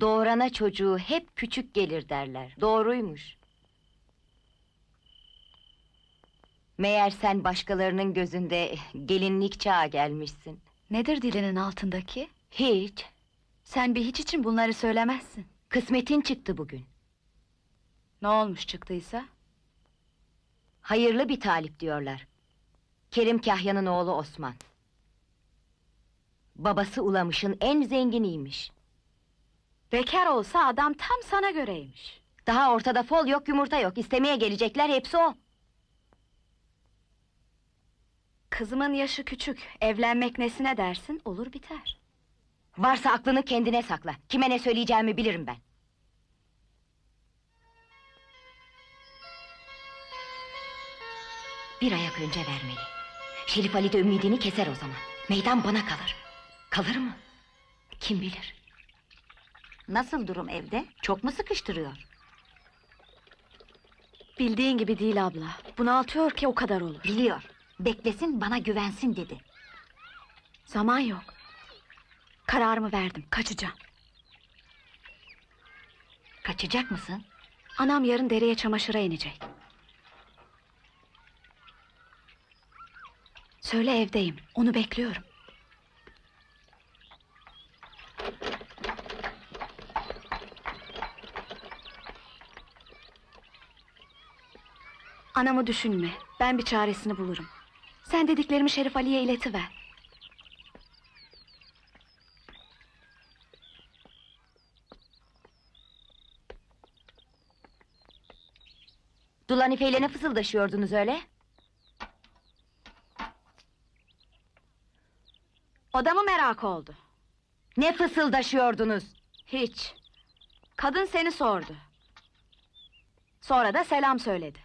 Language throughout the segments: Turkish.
Doğurana çocuğu hep küçük gelir derler. Doğruymuş. Meğer sen başkalarının gözünde gelinlik çağa gelmişsin. Nedir dilinin altındaki? Hiç. Sen bir hiç için bunları söylemezsin. Kısmetin çıktı bugün. Ne olmuş çıktıysa? Hayırlı bir talip diyorlar. Kerim Kahya'nın oğlu Osman. Babası Ulamış'ın en zenginiymiş. Bekar olsa adam tam sana göreymiş. Daha ortada fol yok yumurta yok. İstemeye gelecekler hepsi o. Kızımın yaşı küçük, evlenmek nesine dersin, olur biter. Varsa aklını kendine sakla. Kime ne söyleyeceğimi bilirim ben. Bir ayak önce vermeli. Şerif Ali de ümidini keser o zaman. Meydan bana kalır. Kalır mı? Kim bilir? Nasıl durum evde? Çok mu sıkıştırıyor? Bildiğin gibi değil abla. Bunaltıyor ki o kadar olur. Biliyor. Beklesin bana güvensin dedi. Zaman yok. Kararımı verdim, kaçacağım. Kaçacak mısın? Anam yarın dereye çamaşıra inecek. Söyle evdeyim, onu bekliyorum. Anamı düşünme, ben bir çaresini bulurum. Sen dediklerimi Şerif Ali'ye iletiver. Dulanife ile ne fısıldaşıyordunuz öyle? O da mı merak oldu? Ne fısıldaşıyordunuz? Hiç. Kadın seni sordu. Sonra da selam söyledi.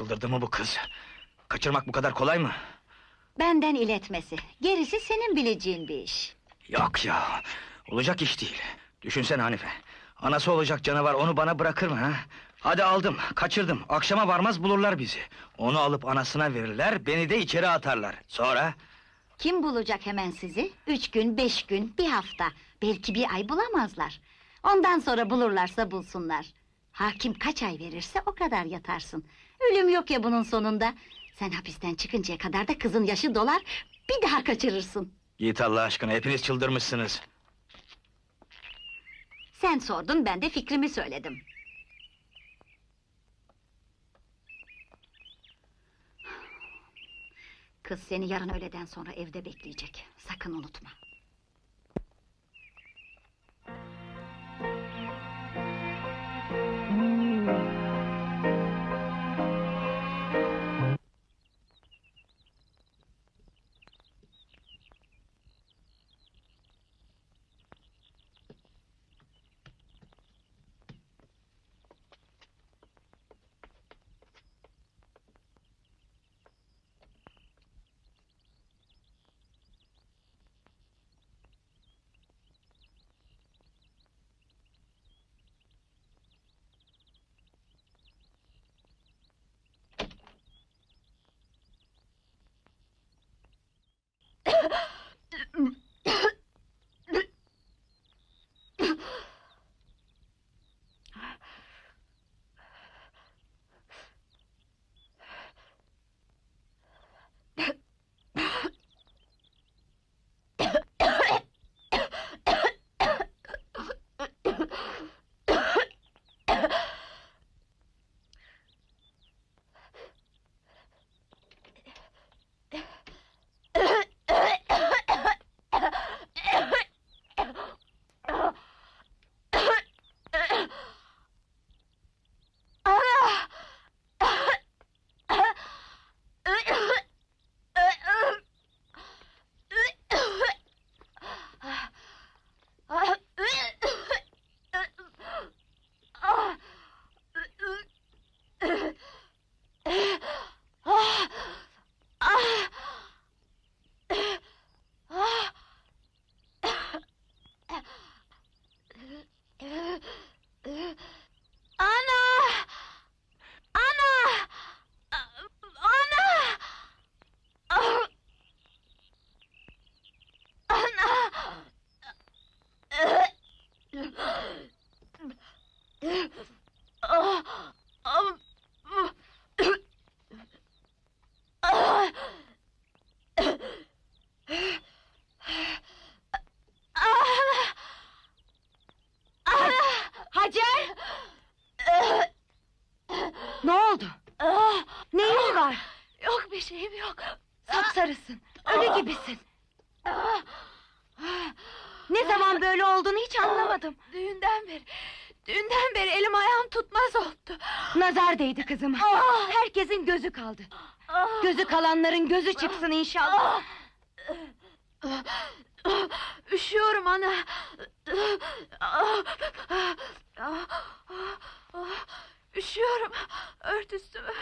Çıldırdı mı bu kız? Kaçırmak bu kadar kolay mı? Benden iletmesi. Gerisi senin bileceğin bir iş. Yok ya, olacak iş değil. Düşünsene Hanife. Anası olacak canavar onu bana bırakır mı ha? Hadi aldım, kaçırdım. Akşama varmaz bulurlar bizi. Onu alıp anasına verirler, beni de içeri atarlar. Sonra? Kim bulacak hemen sizi? Üç gün, beş gün, bir hafta. Belki bir ay bulamazlar. Ondan sonra bulurlarsa bulsunlar. Hakim kaç ay verirse o kadar yatarsın. Ölüm yok ya bunun sonunda. Sen hapisten çıkıncaya kadar da kızın yaşı dolar... ...bir daha kaçırırsın. Git Allah aşkına, hepiniz çıldırmışsınız. Sen sordun, ben de fikrimi söyledim. Kız seni yarın öğleden sonra evde bekleyecek. Sakın unutma. Ne oldu? Ah, Neyin ah. var? Yok bir şeyim yok. Sapsarısın. Ah. Ah. Ölü gibisin. Ah, Ne zaman böyle olduğunu hiç anlamadım. Düğünden beri, düğünden beri elim ayağım tutmaz oldu. Nazar değdi kızıma. Ah. Herkesin gözü kaldı. Ah, Gözü kalanların gözü çıksın inşallah. ah. Üşüyorum ana. Ah, ah, ah, ah, ah. Üşüyorum. Ört üstümü.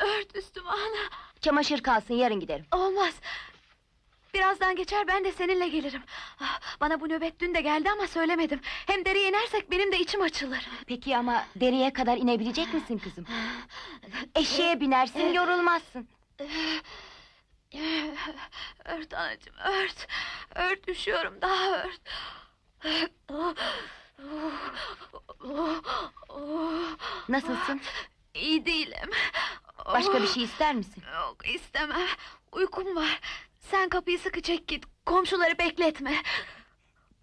Ört üstümü ana. Çamaşır kalsın yarın giderim. Olmaz. Birazdan geçer ben de seninle gelirim. Ah, Bana bu nöbet dün de geldi ama söylemedim. Hem dereye inersek benim de içim açılır. Peki ama dereye kadar inebilecek misin kızım? Eşeğe binersin yorulmazsın. Ört anacığım ört. Ört üşüyorum daha ört. Nasılsın? İyi değilim. Başka bir şey ister misin? Yok istemem. Uykum var. Sen kapıyı sıkı çek git. Komşuları bekletme.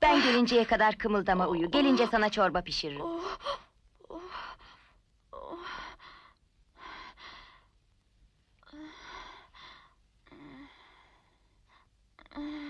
Ben gelinceye kadar kımıldama uyu. Gelince sana çorba pişiririm. Uh.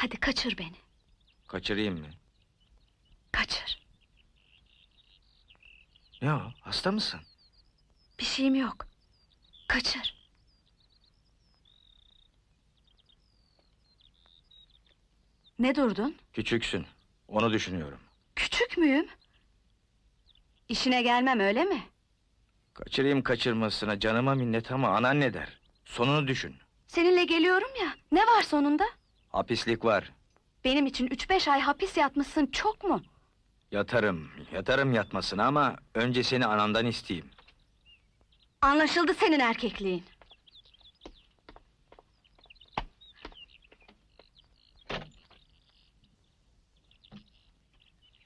Hadi kaçır beni. Kaçırayım mı? Kaçır. Ne o? Hasta mısın? Bir şeyim yok. Kaçır. Ne durdun? Küçüksün. Onu düşünüyorum. Küçük müyüm? İşine gelmem öyle mi? Kaçırayım kaçırmasına canıma minnet ama anan ne der? Sonunu düşün. Seninle geliyorum ya. Ne var sonunda? Hapislik var. Benim için üç beş ay hapis yatmışsın çok mu? Yatarım, yatarım yatmasına ama önce seni anandan isteyeyim. Anlaşıldı senin erkekliğin.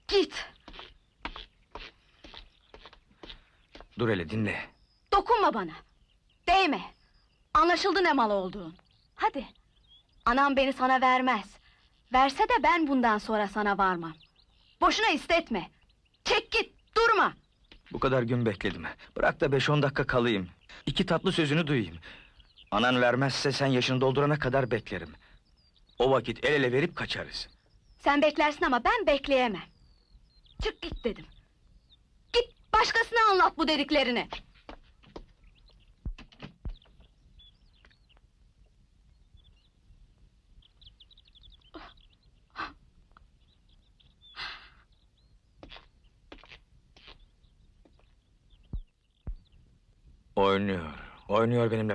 Git. Dur hele dinle. Dokunma bana. Değme. Anlaşıldı ne mal olduğun. Hadi. Anam beni sana vermez. Verse de ben bundan sonra sana varmam. Boşuna istetme. Çek git, durma. Bu kadar gün bekledim. Bırak da beş on dakika kalayım. İki tatlı sözünü duyayım. Anan vermezse sen yaşını doldurana kadar beklerim. O vakit el ele verip kaçarız. Sen beklersin ama ben bekleyemem. Çık git dedim. Git başkasına anlat bu dediklerini. a new organism